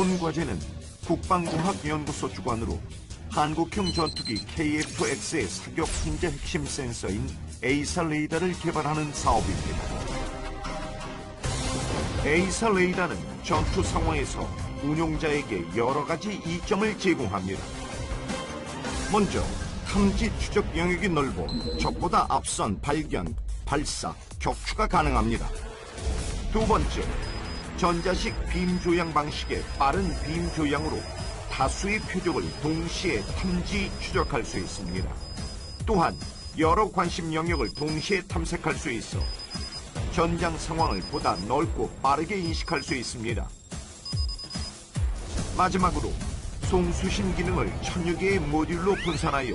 본 과제는 국방공학연구소 주관으로 한국형 전투기 KF-X의 사격 통제 핵심 센서인 에이사 레이더를 개발하는 사업입니다. 에이사 레이더는 전투 상황에서 운용자에게 여러 가지 이점을 제공합니다. 먼저 탐지 추적 영역이 넓어 적보다 앞선 발견, 발사, 격추가 가능합니다. 두 번째, 전자식 빔 조양 방식의 빠른 빔 조양으로 다수의 표적을 동시에 탐지 추적할 수 있습니다. 또한 여러 관심 영역을 동시에 탐색할 수 있어 전장 상황을 보다 넓고 빠르게 인식할 수 있습니다. 마지막으로 송수신 기능을 천여 개의 모듈로 분산하여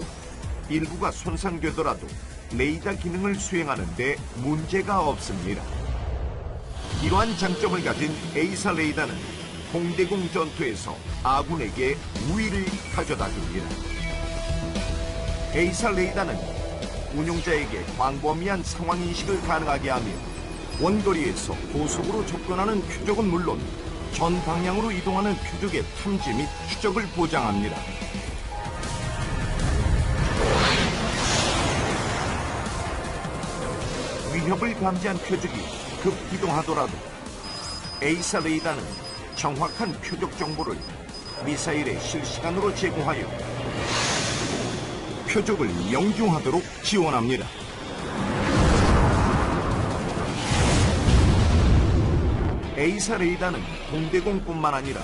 일부가 손상되더라도 레이더 기능을 수행하는 데 문제가 없습니다. 이러한 장점을 가진 에이사 레이더는 공대공 전투에서 아군에게 우위를 가져다 줍니다. 에이사 레이더는 운용자에게 광범위한 상황 인식을 가능하게 하며 원거리에서 고속으로 접근하는 표적은 물론 전 방향으로 이동하는 표적의 탐지 및 추적을 보장합니다. 위협을 감지한 표적이 급 이동하더라도 에이사 레이더는 정확한 표적 정보를 미사일에 실시간으로 제공하여 표적을 명중하도록 지원합니다. 에이사 레이더는 공대공뿐만 아니라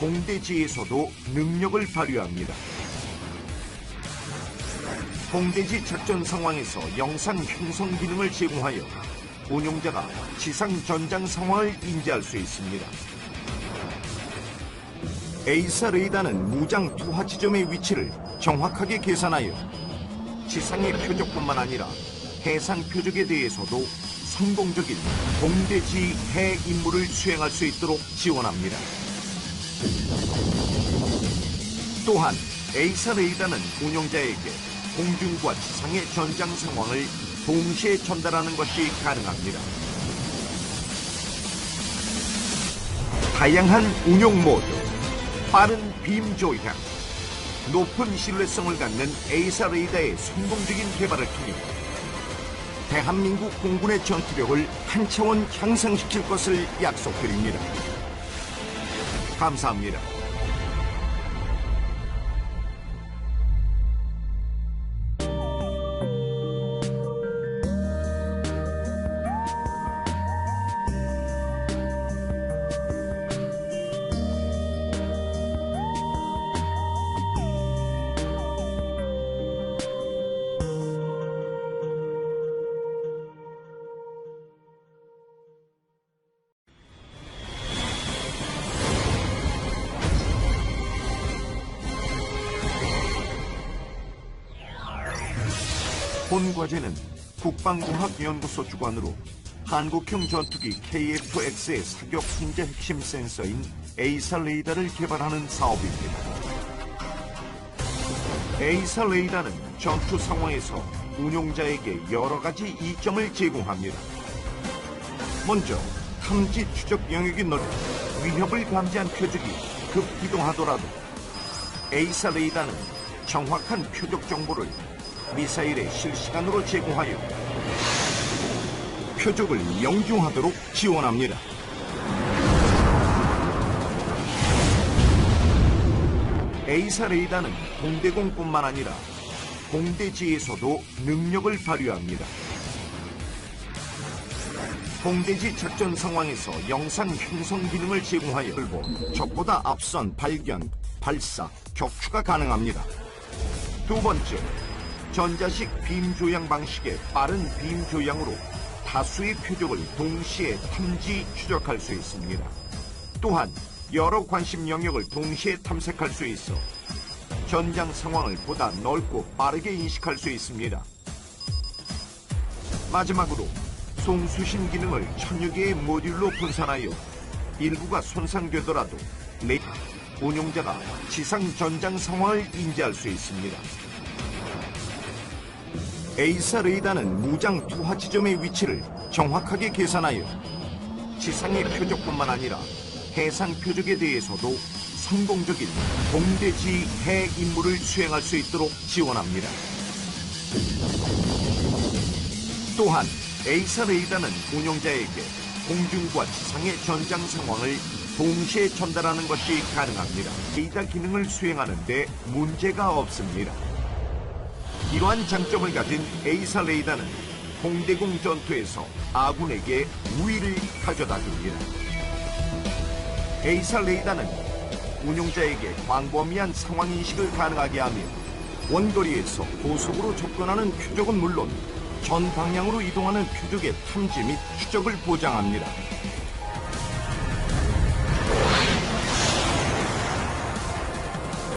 공대지에서도 능력을 발휘합니다. 공대지 작전 상황에서 영상 형성 기능을 제공하여 운용자가 지상 전장 상황을 인지할 수 있습니다. 에이사 레이더는 무장 투하 지점의 위치를 정확하게 계산하여 지상의 표적뿐만 아니라 해상 표적에 대해서도 성공적인 공대지 해 임무를 수행할 수 있도록 지원합니다. 또한 에이사 레이더는 운용자에게 공중과 지상의 전장 상황을 동시에 전달하는 것이 가능합니다. 다양한 운용 모드, 빠른 빔 조향, 높은 신뢰성을 갖는 에이사 레이더의 성공적인 개발을 통해 대한민국 공군의 전투력을 한 차원 향상시킬 것을 약속드립니다. 감사합니다. 본 과제는 국방공학연구소 주관으로 한국형 전투기 KF-X의 사격 통제 핵심 센서인 에이사 레이더를 개발하는 사업입니다. 에이사 레이더는 전투 상황에서 운용자에게 여러 가지 이점을 제공합니다. 먼저 탐지 추적 영역이 넓어 위협을 감지한 표적이 급 이동하더라도 에이사 레이더는 정확한 표적 정보를 미사일에 실시간으로 제공하여 표적을 명중하도록 지원합니다. 에이사 레이더는 공대공뿐만 아니라 공대지에서도 능력을 발휘합니다. 공대지 작전 상황에서 영상 형성 기능을 제공하여 일부 적보다 앞선 발견, 발사, 격추가 가능합니다. 두 번째, 전자식 빔 조양 방식의 빠른 빔 조양으로 다수의 표적을 동시에 탐지 추적할 수 있습니다. 또한 여러 관심 영역을 동시에 탐색할 수 있어 전장 상황을 보다 넓고 빠르게 인식할 수 있습니다. 마지막으로 송수신 기능을 천여 개의 모듈로 분산하여 일부가 손상되더라도 레 운용자가 지상 전장 상황을 인지할 수 있습니다. 에이사 레이더는 무장 투하 지점의 위치를 정확하게 계산하여 지상의 표적뿐만 아니라 해상 표적에 대해서도 성공적인 공대지 해 임무를 수행할 수 있도록 지원합니다. 또한 에이사 레이더는 운용자에게 공중과 지상의 전장 상황을 동시에 전달하는 것이 가능합니다. 레이더 기능을 수행하는데 문제가 없습니다. 이러한 장점을 가진 에이사 레이더는 공대공 전투에서 아군에게 우위를 가져다 줍니다. 에이사 레이더는 운용자에게 광범위한 상황 인식을 가능하게 하며 원거리에서 고속으로 접근하는 표적은 물론 전 방향으로 이동하는 표적의 탐지 및 추적을 보장합니다.